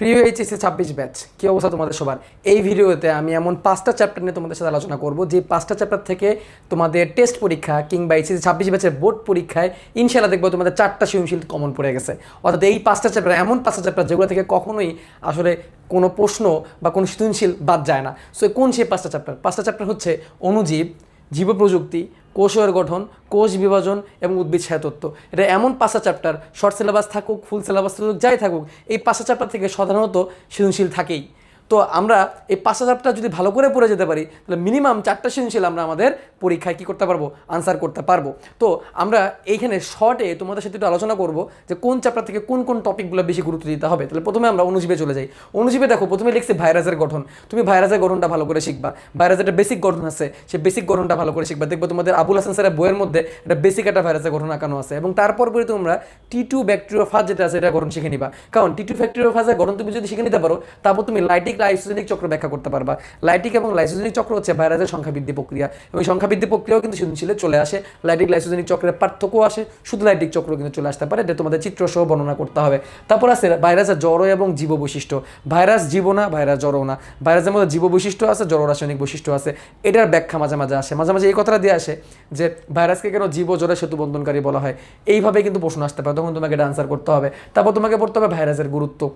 প্রিয় এইচএসসি ছাব্বিশ ব্যাচ কী অবস্থা তোমাদের সবার? এই ভিডিওতে আমি এমন পাঁচটা চ্যাপ্টার নিয়ে তোমাদের সাথে আলোচনা করব, যে পাঁচটা চ্যাপ্টার থেকে তোমাদের টেস্ট পরীক্ষা কিংবা এইচএসসি ছাব্বিশ ব্যাচের বোর্ড পরীক্ষায় ইনশাল্লাহ দেখব তোমাদের চারটা সৃজনশীল কমন পড়ে গেছে। অর্থাৎ এই পাঁচটা চ্যাপ্টার এমন পাঁচটা চ্যাপ্টার যেগুলো থেকে কখনোই আসলে কোনো প্রশ্ন বা কোনো সৃজনশীল বাদ যায় না। সো কোন সেই পাঁচটা চ্যাপ্টার পাঁচটা চ্যাপ্টার হচ্ছে অণুজীব জীব প্রযুক্তি কোষের গঠন, কোষ বিভাজন এবং উদ্ভিদ ছায়াতত্ত্ব এটা এমন পাঁচটা চ্যাপ্টার শর্ট সিলেবাস থাকুক ফুল সিলেবাস থাকুক, যাই থাকুক, এই পাঁচটা চ্যাপ্টার থেকে সাধারণত সৃজনশীল থাকেই। তো আমরা এই পাঁচটা চ্যাপ্টার যদি ভালো করে পড়ে যেতে পারি, তাহলে মিনিমাম চারটা সৃজনশীল আমরা আমাদের পরীক্ষায় কী করতে পারব? আনসার করতে পারব। তো আমরা এইখানে শর্টে তোমাদের সাথে একটু আলোচনা করব যে কোন চ্যাপ্টার থেকে কোন কোন টপিকগুলো বেশি গুরুত্ব দিতে হবে। তাহলে প্রথমে আমরা অনুজীবে চলে যাই। অনুজীবে দেখো, প্রথমে লিখছি ভাইরাসের গঠন। তুমি ভাইরাসের গঠনটা ভালো করে শিখবা। ভাইরাসের একটা বেসিক গঠন আছে, সেই বেসিক গঠনটা ভালো করে শিখবা। দেখব তোমাদের আবুল হাসান স্যারের বইয়ের মধ্যে একটা বেসিক একটা ভাইরাসের গঠন আঁকানো আছে এবং তারপর পরে তোমরা টি টু ব্যাকটেরিয়া ফাজ যেটা আছে, এটা গঠন শিখে নিবা। কারণ টি টু ব্যাকটেরিওফাজের গঠন তুমি যদি শিখে নিতে পারো, তারপর তুমি লাইটিক লাইসোজেনিক চক্র ব্যাখ্যা করতে পারবা। লাইটিক এবং লাইসোজেনিক চক্র হচ্ছে ভাইরাসের সংখ্যা বৃদ্ধি প্রক্রিয়া। এবং সংখ্যা বৃদ্ধি প্রক্রিয়াও কিন্তু সৃজনশীলে চলে আসে। লাইটিক, লাইসোজেনিক চক্রের পার্থক্য আসে। শুধু লাইটিক চক্র কিন্তু চলে আসতে পারে, এটা তোমাদের চিত্র সহ বর্ণনা করতে হবে। তারপর আছে ভাইরাসের জড় এবং জীব বৈশিষ্ট্য ভাইরাস জীব না ভাইরাস জড় না ভাইরাসের মধ্যে জীব বৈশিষ্ট্য আছে জড় রাসায়নিক বৈশিষ্ট্য আছে। এটার ব্যাখ্যা মাঝে মাঝে আসে। মাঝে মাঝে এই কথাটা দিয়ে আসে যে ভাইরাসকে কেন জীব ও সেতু বন্ধনকারী বলা হয়। এইভাবে কিন্তু প্রশ্ন আসতে পারে। তখন তোমাকে এটা আনসার করতে হবে। তারপর তোমাকে পড়তে হবে ভাইরাসের গুরুত্ব।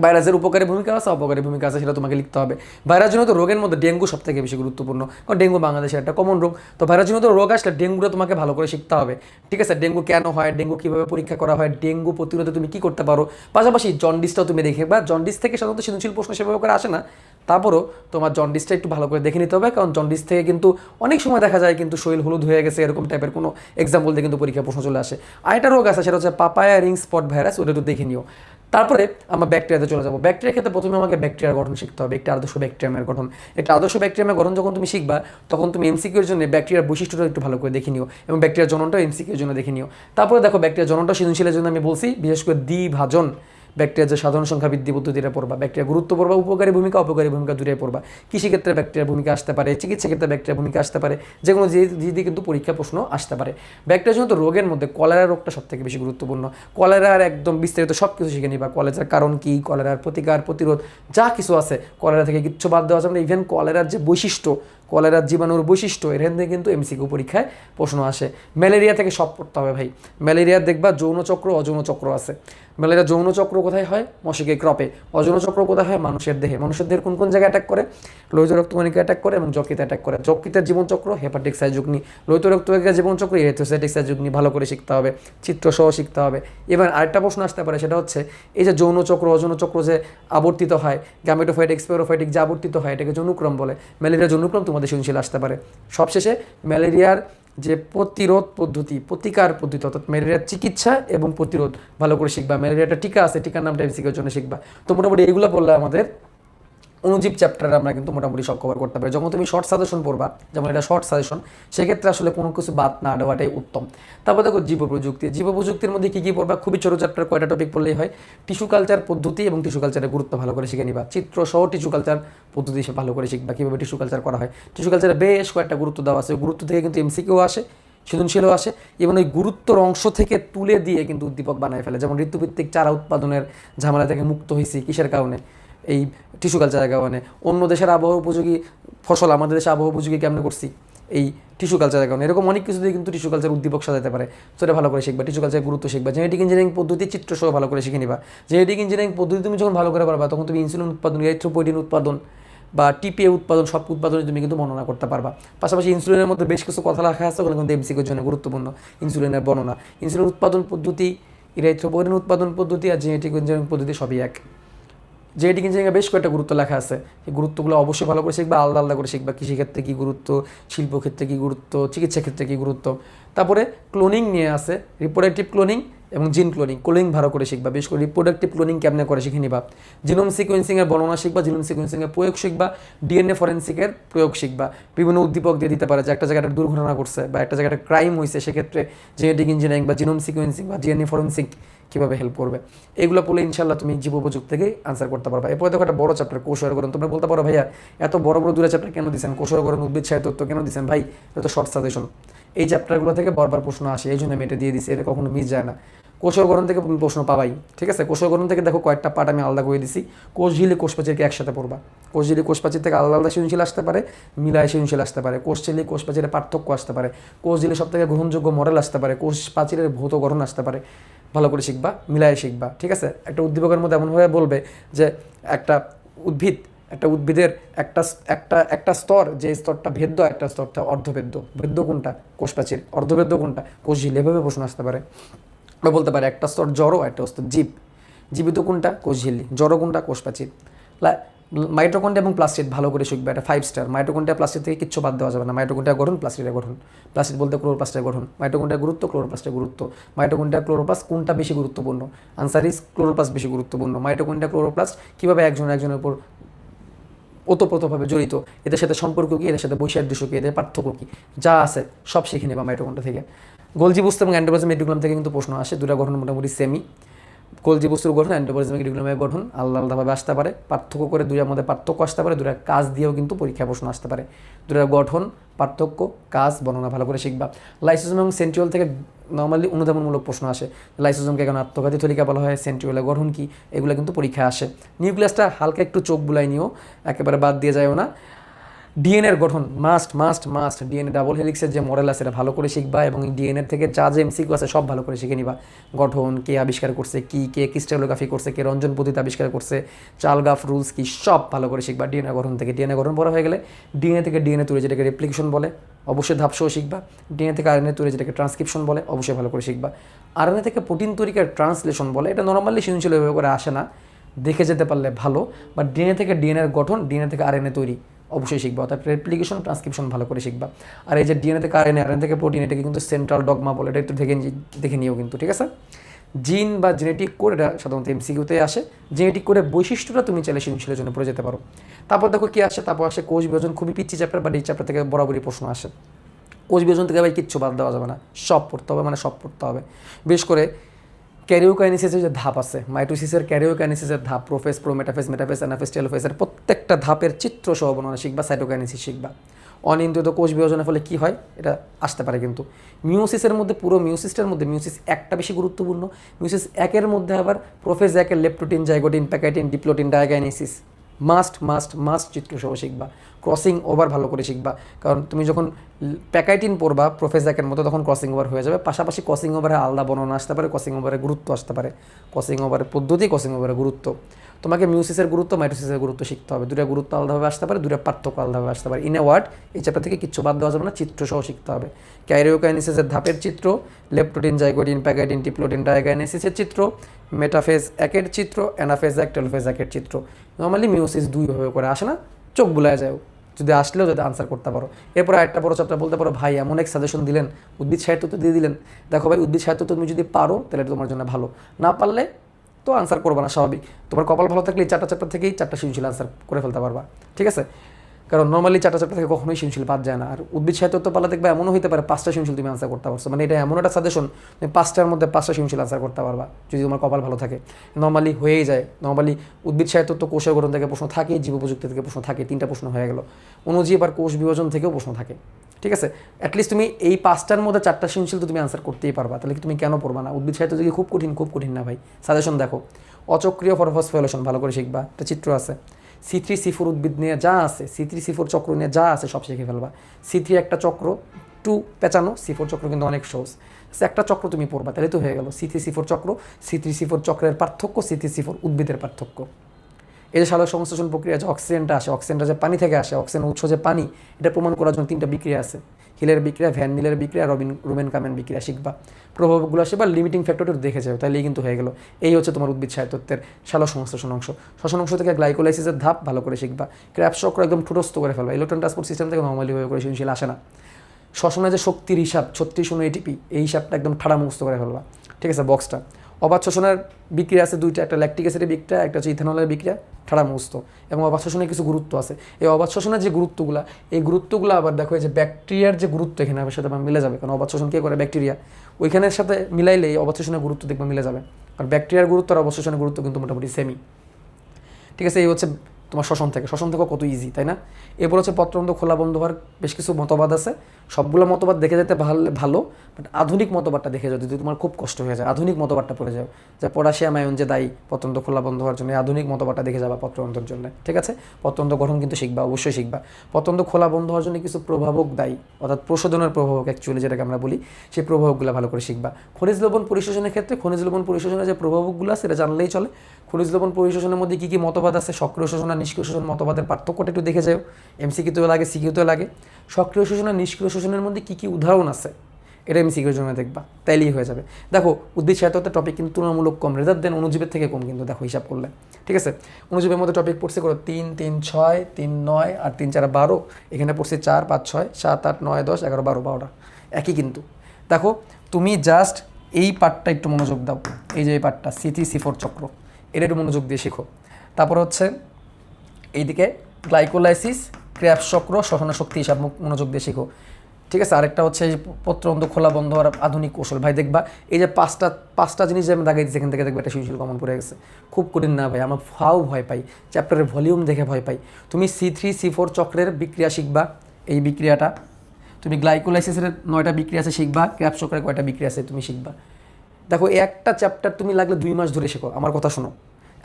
ভাইরাসের উপকারী ভূমিকা আছে, অপকারী ভূমিকা আছে, সেটা তোমাকে লিখতে হবে। ভাইরাস জনিত রোগের মধ্যে ডেঙ্গু সব থেকে বেশি গুরুত্বপূর্ণ। কারণ ডেঙ্গু বাংলাদেশের একটা কমন রোগ। তো ভাইরাস জনিত রোগ আসলে ডেঙ্গুটা তোমাকে ভালো করে শিখতে হবে। ঠিক আছে? ডেঙ্গু কেন হয়? ডেঙ্গু কীভাবে পরীক্ষা করা হয়? ডেঙ্গু প্রতিরোধে তুমি কী করতে পারো? পাশাপাশি জন্ডিসটাও তুমি দেখে বা জন্ডিস থেকে সাধারণত সৃজনশীল প্রশ্ন সেভাবে করে আসে না। তারপরও তোমার জন্ডিসটা একটু ভালো করে দেখে নিতে হবে। কারণ জন্ডিস থেকে কিন্তু অনেক সময় দেখা যায় কিন্তু শরীর হলুদ হয়ে গেছে, এরকম টাইপের কোনো এক্সাম্পল দিয়ে কিন্তু পরীক্ষা প্রশ্ন চলে আসে। আরেকটা রোগ আছে, সেটা হচ্ছে পাপায়া রিং স্পট ভাইরাস, ওটা একটু দেখে নিও। তারপরে আমরা ব্যাকটেরিয়াতে চলে যাব। ব্যাকটেরিয়ার ক্ষেত্রে প্রথমে আমাকে ব্যাকটেরিয়ার গঠন শিখতে হবে, একটা আদর্শ ব্যাকটেরিয়ামের গঠন। একটা আদর্শ ব্যাকটেরিয়ামের গঠন যখন তুমি শিখবা, তখন তুমি এমসিকিউর জন্য ব্যাকটেরিয়ার বৈশিষ্ট্যটা একটু ভালো করে দেখে নিও এবং ব্যাকটেরিয়ার জননটা এমসিকিউর জন্য দেখে নিও। তারপরে দেখো, ব্যাকটেরিয়ার জননটা সৃজনশীলের জন্য আমি বলছি, বিশেষ করে দ্বিভাজন। ব্যাকটেরিয়া যে সাধারণ সংখ্যা বৃদ্ধি পদ্ধতিটা পড়বা, ব্যাকটেরিয়া গুরুত্ব পড়বা, উপকারী ভূমিকা, অপকারী ভূমিকা দূরে পড়বা। কৃষিক্ষেত্রে ব্যাকটেরিয়ার ভূমিকা আসতে পারে, চিকিৎসা ক্ষেত্রে ব্যাকটেরিয়ার ভূমিকা আসতে পারে যে কোনো যদি কিন্তু পরীক্ষা প্রশ্ন আসতে পারে। ব্যাকটেরিয়া জনিত রোগের মধ্যে, কলেরা রোগটা সব থেকে বেশি গুরুত্বপূর্ণ। কলেরার একদম বিস্তারিত সব কিছু শিখে নিবা। কলেরার কারণ কী? কলেরার প্রতিকার, প্রতিরোধ, যা কিছু আছে, কলেরা থেকে কিচ্ছু বাদ দেওয়া যাবে ইভেন কলেরার যে বৈশিষ্ট্য, কলেরার জীবাণুর বৈশিষ্ট্য এখান থেকে কিন্তু এমসিকিউ পরীক্ষায় প্রশ্ন আসে। ম্যালেরিয়া থেকে সব পড়তে হবে ভাই। ম্যালেরিয়া দেখবা যৌন চক্র আছে। ম্যালেরিয়া যৌন চক্র কোথায় হয়? মশিকে ক্রপে। অযৌন চক্র কোথায় হয়? মানুষের দেহে। মানুষের দেহের কোন কোন জায়গায় অ্যাটাক করে? লোহিত রক্তকণিকা অ্যাটাক করে এবং যকৃতে অ্যাটাক করে। যকৃতের জীবনচক্র হেপাটিক সাইজুগ্নি লোহিত রক্তকণিকা জীবনচক্র এথোসাইটিক সাইজুগ্নি ভালো করে শিখতে হবে। চিত্র সহ শিখতে হবে। এবার আরেকটা প্রশ্ন আসতে পারে, সেটা হচ্ছে, এই যে যৌন চক্র চক্র যে আবর্তিত হয় গ্যামেটোফাইট এক্সপেরোফাইটিক যে আবর্তিত হয়, এটাকে যৌনুক্রম বলে। ম্যালেরিয়া যৌনুক্রম তোমাদের সৃজনশীল আসতে পারে। সবশেষে, ম্যালেরিয়ার যে প্রতিরোধ পদ্ধতি, প্রতিকার পদ্ধতি অর্থাৎ ম্যালেরিয়ার চিকিৎসা এবং প্রতিরোধ। ভালো করে শিখবা। ম্যালেরিয়াটা টিকা আছে, টিকার নামটা এমসিকের জন্য শিখবা। তো মোটামুটি এগুলো বললে আমাদের অনুজীব চ্যাপ্টারে আমরা কিন্তু মোটামুটি সব কভার করতে পারি। যখন তুমি শর্ট সাজেশন পড়বা, যেমন এটা শর্ট সাজেশন সেক্ষেত্রে আসলে কোনো কিছু বাদ না দেওয়াটাই উত্তম। তারপর দেখো জীব প্রযুক্তি। জীব প্রযুক্তির মধ্যে কী কী পড়বা? খুবই ছোটো চ্যাপ্টার কয়টা টপিক পড়লেই হয়? টিস্যু কালচার পদ্ধতি এবং টিস্যু কালচারের গুরুত্ব ভালো করে শিখে নিবা। চিত্র সহ টিস্যু কালচার পদ্ধতি সে ভালো করে শিখবা। কীভাবে টিস্যু কালচার করা হয়? টিস্যু কালচারে বেশ কয়েকটা গুরুত্ব দেওয়া আছে। গুরুত্ব থেকে কিন্তু এমসিকিউ আসে, সৃজনশীলও আসে। এবং ওই গুরুত্বর অংশ থেকে তুলে দিয়ে কিন্তু উদ্দীপক বানায় ফেলে। যেমন ঋতুভিত্তিক চারা উৎপাদনের ঝামেলা থেকে মুক্ত হয়েছি কিসের কারণে? এই টিস্যু কালচারের কারণে অন্য দেশের আবহাওয়া উপযোগী ফসল, আমাদের দেশে আবহাওয়া উপযোগী কেমন করছি? এই টিস্যু কালচারের কারণে এরকম অনেক কিছু দিয়ে কিন্তু টিস্যু কালচার উদ্দীপক সাজাতে পারে। সেটা ভালো করে শিখবা টিস্যু কালচারের গুরুত্ব শিখবা জেনেটিক ইঞ্জিনিয়ারিং পদ্ধতি চিত্র সহ ভালো করে শিখে নিবা। জেনেটিক ইঞ্জিনিয়ারিং পদ্ধতি তুমি যখন ভালো করে পারবা তখন তুমি ইনসুলিন উৎপাদন ইলেকট্রোপোটিন উৎপাদন বা টিপিএ উৎপাদন, সব উৎপাদনে তুমি কিন্তু বর্ণনা করতে পারবা। পাশাপাশি ইনসুলিনের মধ্যে বেশ কিছু কথা লেখা আছে কিন্তু এমসিকের জন্য গুরুত্বপূর্ণ ইনসুলিনের বর্ণনা। ইনসুলিন উৎপাদন পদ্ধতি ইলেকট্রোপোটিন উৎপাদন পদ্ধতি আর জেনেটিক ইঞ্জিনিয়ারিং পদ্ধতি সবই এক। জেনেটিক ইঞ্জিনিয়ারিংয়ে বেশ কয়েকটা গুরুত্ব লেখা আছে, এই গুরুত্বগুলো অবশ্যই ভালো করে শিখবা, আলাদা আলাদা করে শিখবা, কৃষিক্ষেত্রে কী গুরুত্ব, শিল্পক্ষেত্রে কী গুরুত্ব চিকিৎসা ক্ষেত্রে কী গুরুত্ব। তারপরে ক্লোনিং নিয়ে আছে রিপ্রোডাক্টিভ ক্লোনিং এবং জিন ক্লোনিং ক্লোনিং ভালো করে শিখবা, বিশেষ করে রিপ্রোডাক্টিভ ক্লোনিং কেমনে করে শিখে নিবা। জিনোম সিকোয়েন্সিংয়ের বর্ণনা শিখবা জিনোম সিকোয়েন্সিংয়ের প্রয়োগ শিখবা ডিএনএ ফরেন্সিকের প্রয়োগ শিখবা। বিভিন্ন উদ্দীপক দিয়ে দিতে পারে যে একটা জায়গায় একটা দুর্ঘটনা ঘটছে বা একটা জায়গায় ক্রাইম হয়েছে সেক্ষেত্রে জেনেটিক ইঞ্জিনিয়ারিং বা জিনোম সিকোয়েন্সিং বা ডিএনএ ফরেন্সিক কীভাবে হেল্প করবে। এগুলো পড়লে ইনশাল্লাহ তুমি জীব উপযুক্ত থেকে আনসার করতে পারবা। এরপরে দেখো একটা বড় চ্যাপ্টার কোষের গঠন। তোমরা বলতে পারো, ভাইয়া, এত বড় বড় দূরে চ্যাপ্টার কেন দিচ্ছেন কোষের গঠন, উদ্ভিদ সাহিত্য কেন দিচ্ছেন ভাই এটা তো শর্ট সাজেশন এই চ্যাপ্টারগুলো থেকে বারবার প্রশ্ন আসে, এই জন্য আমি এটা দিয়ে দিচ্ছি এটা কখনো মিস যায় না। কোষীয় গঠন থেকে প্রশ্ন পাবাই, ঠিক আছে? কোষীয় গঠন থেকে দেখো কয়েকটা পার্ট আমি আলাদা করে দিছি। কোষ ঝিলি, কোষ প্রাচীরকে একসাথে পড়বা। কোষ ঝিলি, কোষ প্রাচীর থেকে আলাদা আলাদা সৃজনশীল আসতে পারে, মিলায় সৃজনশীল আসতে পারে। কোষ ঝিলি, কোষ পার্থক্য আসতে পারে। কোষ ঝিলি সব থেকে গ্রহণযোগ্য মডেল আসতে পারে। কোষ প্রাচীরের ভৌত গঠন আসতে পারে। ভালো করে শিখবা, মিলায় শিখবা, ঠিক আছে? একটা উদ্দীপকের মধ্যে এমনভাবে বলবে যে একটা উদ্ভিদ একটা উদ্ভিদের একটা একটা একটা স্তর, যে স্তরটা ভেদ্য, একটা স্তরটা অর্ধভেদ্য। ভেদ্য কোনটা? কোষ প্রাচীর অর্ধভেদ্য কোনটা? কোষ ঝিল এভাবে প্রশ্ন আসতে পারে। বা বলতে পারে একটা স্তর জড়ো, একটা স্তর জীব। জীবিত কোনটা? কোষ ঝিল্লি জড়ো কোনটা? কোষ প্রাচীর মাইটোকন্ডা এবং প্লাস্টিক ভালো করে শিখবে। এটা ফাইভ স্টার মাইটোকন্ডা প্লাস্টিক থেকে কিচ্ছু বাদ দেওয়া যাবে না। মাইটোকন্ডা গঠন প্লাস্টিকের গঠন। প্লাস্টিক বলতে ক্লোরোপ্লাস্টের গঠন। মাইটোকন্ডা গুরুত্ব, ক্লোরোপ্লাস্টের গুরুত্ব। মাইটোকন্ডা ক্লোরোপ্লাস্ট কোনটা বেশি গুরুত্বপূর্ণ? আনসার ইজ ক্লোরোপ্লাস্ট বেশি গুরুত্বপূর্ণ। মাইটোকন্ডা ক্লোরোপ্লাস্ট কীভাবে একজন একজনের উপর ওতপ্রোতভাবে জড়িত। এদের সাথে সম্পর্ক কী? এদের সাথে বৈশাদৃশ্য কী? এদের পার্থক্য কী? যা আছে, সব শিখে নেবা মাইটোকন্ডা থেকে। গোলজি বুঝতে এবং অ্যান্ডোবাজম এডুগ্রাম থেকে কিন্তু প্রশ্ন আসে, দুটা গঠন মোটামুটি সেমি গোলজি বস্তুর গঠন অ্যান্টোবাজমিক এডুগ্রামের গঠন আলাদা আলাদাভাবে আসতে পারে। পার্থক্য করে দুটার মধ্যে পার্থক্য আসতে পারে দুটার কাজ দিয়েও কিন্তু পরীক্ষায় প্রশ্ন আসতে পারে। দুটার গঠন, পার্থক্য, কাজ বর্ণনা ভালো করে শিখবা। লাইসোজোম এবং সেন্ট্রিওল থেকে নর্মালি অনুধাবনমূলক প্রশ্ন আসে। লাইসোজোমকে কেন আত্মঘাতী থলিকা বলা হয়? সেন্ট্রিওলের গঠন কি? এগুলো কিন্তু পরীক্ষায় আসে। নিউক্লিয়াসটা হালকা একটু চোখ বুলাই নিও। একেবারে বাদ দিয়ে যায়ও না। ডিএনএর গঠন must must must DNA double হেলিক্সের যে মডেল আছে এটা ভালো করে শিখবা এবং ডিএনএর থেকে যা যে এমসিকিউ আছে সব ভালো করে শিখে নিবা গঠন কে আবিষ্কার করছে কি কে ক্রিস্টালোগ্রাফি করছে কে রঞ্জন পদ্ধতি আবিষ্কার করছে চালগাফ রুলস কি সব ভালো করে শিখবা ডিএনএ গঠন থেকে ডিএনএ গঠন পড়া হয়ে গেলে ডিএনএ থেকে ডিএনএ তৈরি যেটাকে রেপ্লিকেশন বলে অবশ্যই ধাপসহ শিখবা ডিএনএ থেকে আরএনএ তৈরি যেটাকে ট্রান্সক্রিপশন বলে অবশ্যই ভালো করে শিখবা আরএনএ থেকে প্রোটিন তৈরিকে ট্রান্সলেশন বলে এটা নর্মালি সৃজনশীল করে আসে না দেখে যেতে পারলে ভালো বা ডিএনএ থেকে ডিএনএর গঠন ডিএনএ থেকে আরএনএ তৈরি অবশ্যই শিখবা। অর্থাৎ রেপ্লিকেশন ট্রান্সক্রিপশন ভালো করে শিখবা। আর এই যে ডিএনএতে আরএনএ আরএনএ থেকে প্রোটিন এটাকে কিন্তু সেন্ট্রাল ডগমা বলে, এটা একটু দেখে দেখে নিও কিন্তু, ঠিক আছে? জিন বা জেনেটিক কোড এটা সাধারণত এমসিকিউতে আসে। জেনেটিক কোডের বৈশিষ্ট্যটা তুমি চাইলে সৃজনশীলের জন্য পড়ে যেতে পারো। তারপর দেখো কি আসে, তারপর আসে কোষ বিভাজন, খুবই পিচ্ছি চ্যাপ্টার বা এই চ্যাপ্টার থেকে বরাবরই প্রশ্ন আসে। কোষ বিভাজন থেকে ভাই কিচ্ছু বাদ দেওয়া যাবে না। সব পড়তে হবে মানে সব পড়তে হবে। বিশেষ করে ক্যারিওকাইনিসিসের যে ধাপ আছে, মাইটোসিসের ক্যারিওকাইনিসিসের ধাপ প্রোফেস প্রোমেটাফেস মেটাফেস অ্যানাফেস টেলোফেসের প্রত্যেকটা ধাপের চিত্র সহ বর্ণনা শিখবা, সাইটোকাইনিসিস শিখবা। অনিয়ন্ত্রিত কোষ বিভাজনের ফলে কী হয়? এটা আসতে পারে কিন্তু। মিউসিসের মধ্যে, পুরো মিউসিসটার মধ্যে মিউসিস একটা বেশি গুরুত্বপূর্ণ। মিউসিস একের মধ্যে আবার প্রোফেস একের leptotene, zygotene, pachytene, diplotene, diakinesis. Must must must চিত্র সহ শিখবা। ক্রসিং ওভার ভালো করে শিখবা। কারণ তুমি যখন প্যাকাইটিন পড়বা প্রোফেজাকের মতো তখন ক্রসিং ওভার হয়ে যাবে। পাশাপাশি ক্রসিং ওভারে আলাদা বর্ণনা আসতে পারে ক্রসিং ওভারের গুরুত্ব আসতে পারে। ক্রসিং ওভারের পদ্ধতি ক্রসিং ওভারের গুরুত্ব। তোমাকে মিউসিসের গুরুত্ব, মাইটোসিসের গুরুত্ব শিখতে হবে। দুটা গুরুত্ব আলাদাভাবে আসতে পারে, দুটা পার্থক্য আলাদাভাবে আসতে পারে। ইন এ ওয়ার্ড এই চ্যাপ্টার থেকে কিচ্ছু বাদ দেওয়া যাবে না, চিত্রসহ শিখতে হবে। ক্যারিওকাইনিসিসের ধাপের চিত্র লেপটোটিন জাইগোটিন প্যাকাইটিন টিপ্লোটিন ডায়াগাইনেসিসের চিত্র মেটাফেজ একের চিত্র অ্যানাফেজ এক টেলোফেজ একের চিত্র। নর্মালি মিউসিস দুইভাবে করে আসে না। চোখ বুলায় যাও। যদি আসলেও যদি আনসার করতে পারো। এরপর একটা বড় চাপটা বলতে পারো, ভাই, এমন এক সাজেশন দিলেন। উদ্ভিদ সাহিত্য তো দিয়ে দিলেন। দেখো ভাই, উদ্ভিদ সাহিত্য তুমি যদি পারো, তাহলে তোমার জন্য ভালো। না পারলে তো আনসার করবে না, স্বাভাবিক। তোমার কপাল ভালো থাকলে চারটা চ্যাপ্টার থেকেই চারটা সৃজনশীল আনসার করে ফেলতে পারবা। ঠিক আছে? কারণ নর্মালি চারটা চ্যাপ্টার থেকে কখনোই সৃজনশীল বাদ যায় না। আর উদ্ভিদ সাহিত্য তো পারলে দেখবে এমনও হতে পারে পাঁচটা সৃজনশীল তুমি আনসার করতে পারছ। মানে এটা এমন একটা সাজেশন তুমি পাঁচটার মধ্যে পাঁচটা সৃজনশীল আনসার করতে পারবা, যদি তোমার কপাল ভালো থাকে। নর্মালি হয়েই যায়। নর্মালি উদ্ভিদ সাহিত্য তো কোষের গঠন থেকে প্রশ্ন থাকে জীব প্রযুক্তি থেকে প্রশ্ন থাকে, তিনটা প্রশ্ন হয়ে গেল। অনুজীব আর কোষ বিভাজন থেকেও প্রশ্ন থাকে। ঠিক আছে? অ্যাটলিস্ট তুমি এই পাঁচটার মধ্যে চারটা সৃজনশীল তো তুমি আনসার করতেই পারবা। তাহলে কি তুমি কেন পড়বা না? উদ্ভিদ সাহিত্য যদি খুব কঠিন খুব কঠিন না ভাই। সাজেশন দেখো। অচক্রীয় ফরফসফেলেশন ভালো করে শিখবা। একটা চিত্র আছে। সি থ্রি সি ফোর উদ্ভিদ নিয়ে যা আছে সি থ্রি সি ফোর চক্র নিয়ে যা আছে, সব শিখে ফেলবা। সি থ্রি একটা চক্র টু পেঁচানো সি ফোর চক্র কিন্তু অনেক সহজ। একটা চক্র তুমি পড়বা, তাহলে তো হয়ে গেল। সি থ্রি সি ফোর চক্র সি থ্রি সি ফোর চক্রের পার্থক্য সি থ্রি সি ফোর উদ্ভিদের পার্থক্য। এই যে সালোক সংশ্লেষণ প্রক্রিয়া যে অক্সিজেনটা আসে অক্সিজেনটা যে পানি থেকে আসে অক্সিজেন উৎস যে পানি, এটা প্রমাণ করার জন্য তিনটা বিক্রিয়া আছে। হিলের বিক্রিয়া ভ্যান মিলের বিক্রিয়া রবিন রুবেন কামেন বিক্রিয়া শিখবা প্রভাবগুলো আসে বা লিমিটিং ফ্যাক্টরটা দেখে যাও তাহলেই কিন্তু হয়ে গেল। এই হচ্ছে তোমার উদ্ভিদ সাহিত্যের সালোক সংশ্লেষণ অংশ শ্বসন অংশ থেকে গ্লাইকোলাইসিসের ধাপ ভালো করে শিখবা। ক্র্যাপ একদম ঠুটস্থ করে ফেলবা। ইলেকট্রন ট্রান্সপোর্ট সিস্টেম থেকে নর্মালি হয়ে করে সৃজনশীল আসে না। শ্বসনের যে শক্তির হিসাব, ছত্রিশ শূন্য এটিপি এই হিসাবটা একদম ঠাড়া মুখস্থ করে ফেলবা। ঠিক আছে বক্সটা অবাধ শোষণের বিক্রিয়া আছে দুইটা, একটা ল্যাকটিক অ্যাসিডের বিক্রিয়া, একটা হচ্ছে ইথানলের বিক্রিয়া, ঠাড়া মুস্ত এবং অবাধ শোষণের কিছু গুরুত্ব আছে। এই অবাধ শোষণের যে গুরুত্বগুলো, এই গুরুত্বগুলো আবার দেখো যে ব্যাকটেরিয়ার যে গুরুত্ব এখানে আমার সাথে মিলে যাবে। কারণ অবাধ শোষণ কে করে? ব্যাকটেরিয়া ওইখানের সাথে মিলাইলে এই অবাধ শোষণের গুরুত্ব দেখবে মিলে যাবে। আর ব্যাকটেরিয়ার গুরুত্ব আর অবাধ শোষণের গুরুত্ব কিন্তু মোটামুটি সেমি ঠিক আছে? এই হচ্ছে তোমার শ্বসন থেকে শ্বসন থেকে কত ইজি তাই না? এরপর হচ্ছে পত্রবন্ধ খোলা বন্ধ হওয়ার বেশ কিছু মতবাদ আছে। সবগুলো মতবাদ দেখে যেতে ভালো ভালো বাট আধুনিক মতবাদটা দেখে যাও যদি তোমার খুব কষ্ট হয়ে যায়, আধুনিক মতবাদটা পড়ে যাও। যে পটাশিয়াম আয়ন যে দায়ী পত্রবন্ধ খোলা বন্ধ হওয়ার জন্য আধুনিক মতবাদটা দেখে যাবা পত্রবন্ধর জন্য, ঠিক আছে? পত্রবন্ধ গঠন কিন্তু শিখবা, অবশ্যই শিখবা। পত্রবন্ধ খোলা বন্ধ হওয়ার জন্য কিছু প্রভাবক দায়ী, অর্থাৎ প্রশোধনের প্রভাবক অ্যাকচুয়ালি যেটাকে আমরা বলি, সেই প্রভাবকগুলো ভালো করে শিখবা। খনিজ লবণ পরিশোষণের ক্ষেত্রে খনিজ লবণ পরিশোষণের যে প্রভাবকগুলো আছে সেটা জানলেই চলে। খনিজ লবণ পরিশোষণের মধ্যে কী কী মতবাদ আছে? সক্রিয় শোষণ নিষ্ক্রিয় শোষণ মতবাদের পার্থক্যটা একটু দেখে যাও এমসিকিউতেও লাগে সিকিউতেও লাগে। সক্রিয় শোষণ আর নিষ্ক্রিয় শোষণের মধ্যে কী কী উদাহরণ আছে? এটা এমসিকিউর জন্য দেখবা, তাইলেই হয়ে যাবে। দেখো, উদ্ভিদ সাহিত্যতে টপিক কিন্তু তুলনামূলক কম রেজার দেন অনুজীবের থেকে কম কিন্তু দেখো, হিসাব করলে। ঠিক আছে? অনুজীবের মধ্যে টপিক পড়ছে করো, তিন তিন, ছয়, তিন, নয়, আর তিন, চার বারো। এখানে পড়ছে চার, পাঁচ, ছয়, সাত, আট, নয়, দশ, এগারো, বারো, বারোটা। একই কিন্তু। দেখো, তুমি জাস্ট এই পার্টটা একটু মনোযোগ দাও। এই যে এই পার্টটা সিথি সিফোর চক্র। এটা একটু মনোযোগ দিয়ে শেখো। তারপর হচ্ছে এইদিকে গ্লাইকোলাইসিস, ক্র্যাপ চক্র, সহনা শক্তি হিসাব মনোযোগ দিয়ে শেখো। ঠিক আছে, আরেকটা হচ্ছে পত্রবন্ধ খোলা বন্ধ হওয়ার আধুনিক কৌশল। ভাই, দেখবা এই যে পাঁচটা পাঁচটা জিনিস যে আমি দাগাইছি সেখান থেকে দেখবা একটা শিশু কমন পড়ে গেছে। খুব কঠিন না ভাই, আমার ফাও ভয় পাই চ্যাপ্টারের ভলিউম দেখে ভয় পাই। তুমি সি থ্রি সি ফোর চক্রের বিক্রিয়া শিখবা, এই বিক্রিয়াটা। তুমি গ্লাইকোলাইসিসের নয়টা বিক্রিয়া আছে শিখবা, ক্র্যাপ চক্রের কয়টা বিক্রিয়া আছে তুমি শিখবা। দেখো একটা চ্যাপ্টার তুমি লাগলে দুই মাস ধরে শেখো, আমার কথা শোনো।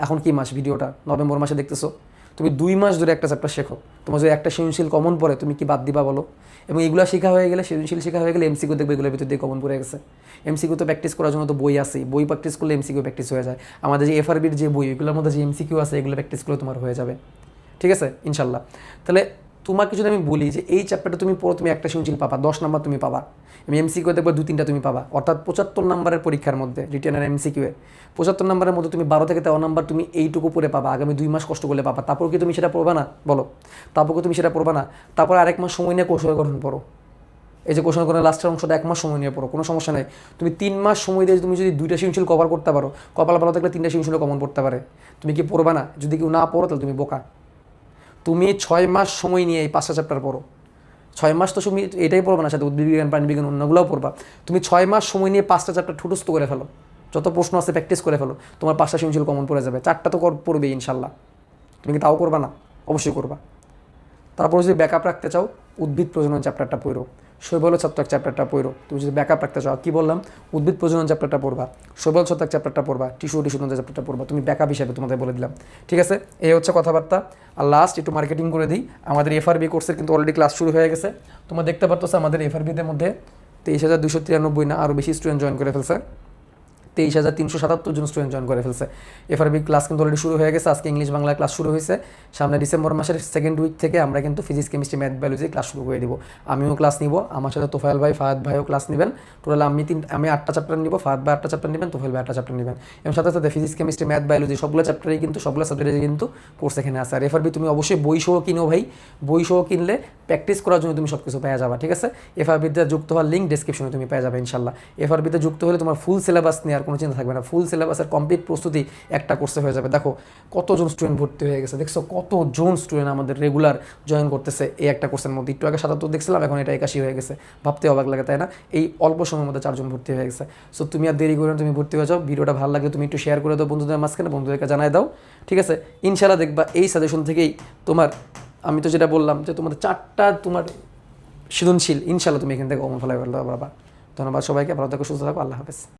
এখন কি মাস? ভিডিওটা নভেম্বর মাসে দেখতেছো। তুমি দুই মাস ধরে একটা চ্যাপ্টার শেখো। তোমার যদি একটা সৃজনশীল কমন পড়ে, তুমি কি বাদ দিবা বলো? এবং এগুলো শেখা হয়ে গেলে, সৃজনশীল শেখা হয়ে গেলে এমসিকিউ দেখবে এগুলোর ভিতর দিয়ে কমন পড়ে গেছে। এমসিকিউ তো প্র্যাকটিস করার জন্য তো বই আছে বই প্র্যাকটিস করলে এমসিকিউ প্র্যাকটিস হয়ে যায়। আমাদের যে এফআরবির যে বই, এগুলোর মধ্যে যে এমসিকিউ আছে, এগুলো প্র্যাকটিস করলে তোমার হয়ে যাবে। ঠিক আছে? ইনশাল্লাহ। তাহলে তোমাকে যদি আমি বলি যে এই চ্যাপ্টারটা তুমি পড়ো, তুমি একটা সৃজনশীল পাবা, দশ নাম্বার তুমি পাবা। আমি এমসিকিউ দেখব দু, তিনটা তুমি পাবা। অর্থাৎ পঁচাত্তর নাম্বারের পরীক্ষার মধ্যে রিটেন আর এমসিকিউ এর পঁচাত্তর নাম্বারের মধ্যে তুমি বারো থেকে তেরো নাম্বার তুমি এইটুকু পড়ে পাবা। আগামী দুই মাস কষ্ট করলে পাবা। তারপর কি তুমি সেটা পড়বা না? বলো। তারপর তুমি সেটা পড়বা না? তারপর আরেক মাস সময় নিয়ে কৌশল গঠন পড়ো। এই যে কোশ্চেন করে লাস্টের অংশটা, এক মাস সময় নিয়ে পড়ো, কোনো সমস্যা নেই। তুমি তিন মাস সময় দিয়ে তুমি যদি দুইটা সৃজনশীল কভার করতে পারো, কপাল ভালো থাকলে তিনটা সৃজনশীল কমন পড়তে পারে। তুমি কি পড়বা না? যদি কেউ না পড়ো, তাহলে তুমি বোকা। তুমি ছয় মাস সময় নিয়ে এই পাঁচটা চ্যাপ্টার পড়ো। ছয় মাস তো তুমি এটাই পড়বা না, সাথে উদ্ভিদ বিজ্ঞান, প্রাণী বিজ্ঞান, অন্যগুলোও পড়বা। তুমি ছয় মাস সময় নিয়ে পাঁচটা চ্যাপ্টার ঠুটস্থ করে ফেলো। যত প্রশ্ন আছে প্র্যাকটিস করে ফেলো। তোমার পাঁচটা সৃজনশীল কমন পড়ে যাবে। চারটা তো পড়বে ইনশাল্লাহ। তুমি কি তাও করবা না? অবশ্যই করবা। তারপর যদি ব্যাকআপ রাখতে চাও, উদ্ভিদ প্রজনন চ্যাপ্টারটা পড়ো। শৈবল ছত্রাক চ্যাপ্টারটা পড়ো। তুমি যদি ব্যাকআপ রাখতে চাও কি বললাম? উদ্ভিদ প্রজনন চ্যাপ্টারটা পড়বা, শৈবল ছত্রাক চ্যাপ্টারটা পড়বা টিস্যু টিস্যু চ্যাপ্টারটা পড়বা, তুমি ব্যাকআপ হিসাবে তোমাদের বলে দিলাম। ঠিক আছে? এই হচ্ছে কথাবার্তা। আর লাস্ট একটু মার্কেটিং করে দিই। আমাদের এফআরবি কোর্সের কিন্তু অলরেডি ক্লাস শুরু হয়ে গেছে। তোমরা দেখতে পারতো আমাদের এফআরবিদের মধ্যে তেইশ হাজার দুশো তিরানব্বই না আরও বেশি স্টুডেন্ট জয়েন করে ফেলছে। তেইশ হাজার তিনশো সাতাত্তর জন স্টুডেন্ট জয়েন করে ফেলছে। এফআরবি ক্লাস কিন্তু অলরেডি শুরু হয়ে গেছে, আজকে ইংলিশ বাংলা ক্লাস শুরু হয়েছে। সামনে ডিসেম্বর মাসের সেকেন্ড উইক থেকে আমরা কিন্তু physics chemistry math biology class শুরু করে দিব। আমিও ক্লাস নিব, আমার সাথে তোফায়েল ভাই, ফাহাদ ভাইও ক্লাস নেবেন। টোটাল আমি তিন, আমি আটটা চ্যাপ্টার নিব, ফাহাদ ভাই আটটা চ্যাপ্টার নেবেন, তোফায়েল ভাই আটটা চ্যাপ্টার নেবেন। এবং সাথে সাথে ফিজিক্স কেমিস্ট্রি ম্যাথ বায়োলজি সবগুলো চ্যাপ্টারেই কিন্তু, সবগুলো সাবজেক্টে কিন্তু কোর্স এখানে আছে। আর এফআরবি তুমি অবশ্যই বই সহ কিনো ভাই। বই সহ কিনলে প্র্যাকটিস করার জন্য তুমি সব কিছু পেয়ে যাবা, ঠিক আছে? এফআরবিতে যুক্ত হওয়ার লিঙ্ক ডিসক্রিপশনে তুমি পেয়ে যাবে ইনশাল্লাহ এফআরবিতে যুক্ত হলে তোমার ফুল সিলেবাস নেওয়ার কোনো চিন্তা থাকবে না। ফুল সিলেবাসের কমপ্লিট প্রস্তুতি একটা কোর্সে হয়ে যাবে। দেখো, কতজন স্টুডেন্ট ভর্তি হয়ে গেছে। দেখছ, কতজন স্টুডেন্ট আমাদের রেগুলার জয়েন করতেছে এই একটা কোর্সের মধ্যে। একটু আগে সাতাত্তর দেখছিলাম, এখন এটা একাশি হয়ে গেছে। ভাবতে অবাক লাগে, তাই না? এই অল্প সময়ের মধ্যে চারজন ভর্তি হয়ে গেছে। সো তুমি আর দেরি করে তুমি ভর্তি হয়ে যাও। ভিডিওটা ভালো লাগে তুমি একটু শেয়ার করে দাও বন্ধুদের মাঝখানে, বন্ধুদেরকে জানাই দাও। ঠিক আছে? ইনশাল্লাহ দেখবা, এই সাজেশন থেকেই তোমার, আমি তো যেটা বললাম যে তোমাদের চারটা তোমার সৃজনশীল ইনশাল্লাহ তুমি এখান থেকে অমন ফলাই ফেলতে পারবা। ধন্যবাদ সবাইকে, ভালো থাকো, সুস্থ থাকো, আল্লাহ হাফেজ।